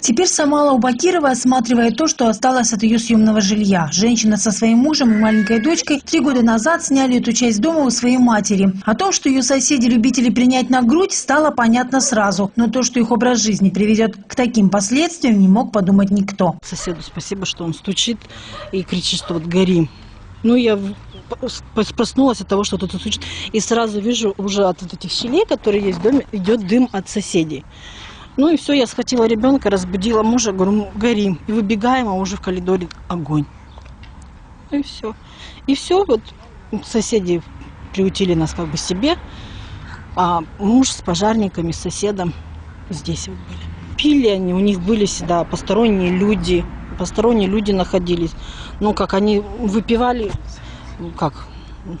Теперь Самала Убакирова осматривает то, что осталось от ее съемного жилья. Женщина со своим мужем и маленькой дочкой три года назад сняли эту часть дома у своей матери. О том, что ее соседи любители принять на грудь, стало понятно сразу. Но то, что их образ жизни приведет к таким последствиям, не мог подумать никто. Соседу спасибо, что он стучит и кричит, что вот горим. Ну, я проснулась от того, что кто-то стучит, и сразу вижу уже от вот этих щелей, которые есть в доме, идет дым от соседей. Ну и все, я схватила ребенка, разбудила мужа, говорю, «Ну, горим. И выбегаем, а уже в коридоре огонь. Ну и все. И все, вот соседи приутили нас как бы себе, а муж с пожарниками, с соседом здесь вот были. Пили они, у них были всегда посторонние люди, посторонние люди находились. Ну, как они выпивали, ну, как,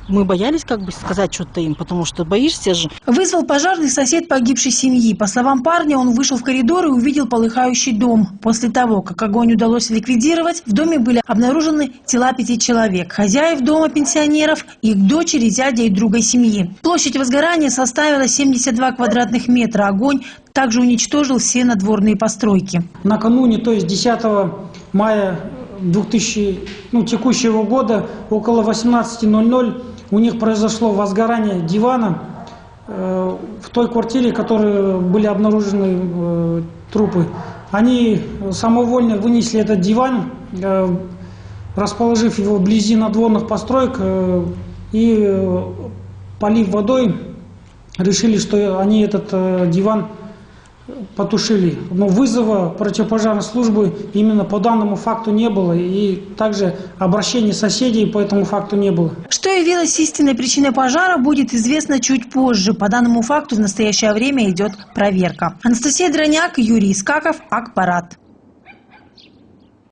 мы боялись как бы сказать что-то им, потому что боишься же. Вызвал пожарный сосед погибшей семьи. По словам парня, он вышел в коридор и увидел полыхающий дом. После того, как огонь удалось ликвидировать, в доме были обнаружены тела пяти человек. Хозяев дома пенсионеров, их дочери, зятя и друга семьи. Площадь возгорания составила 72 квадратных метра. Огонь также уничтожил все надворные постройки. Накануне, то есть 10 мая 2000, ну, текущего года, около 18.00 у них произошло возгорание дивана э, в той квартире, в которой были обнаружены э, трупы. Они самовольно вынесли этот диван, э, расположив его вблизи надворных построек э, и э, полив водой, решили, что они этот э, диван потушили. Но вызова противопожарной службы именно по данному факту не было. И также обращений соседей по этому факту не было. Что явилось истинной причиной пожара, будет известно чуть позже. По данному факту в настоящее время идет проверка. Анастасия Дроняк, Юрий Искаков, Акпарат.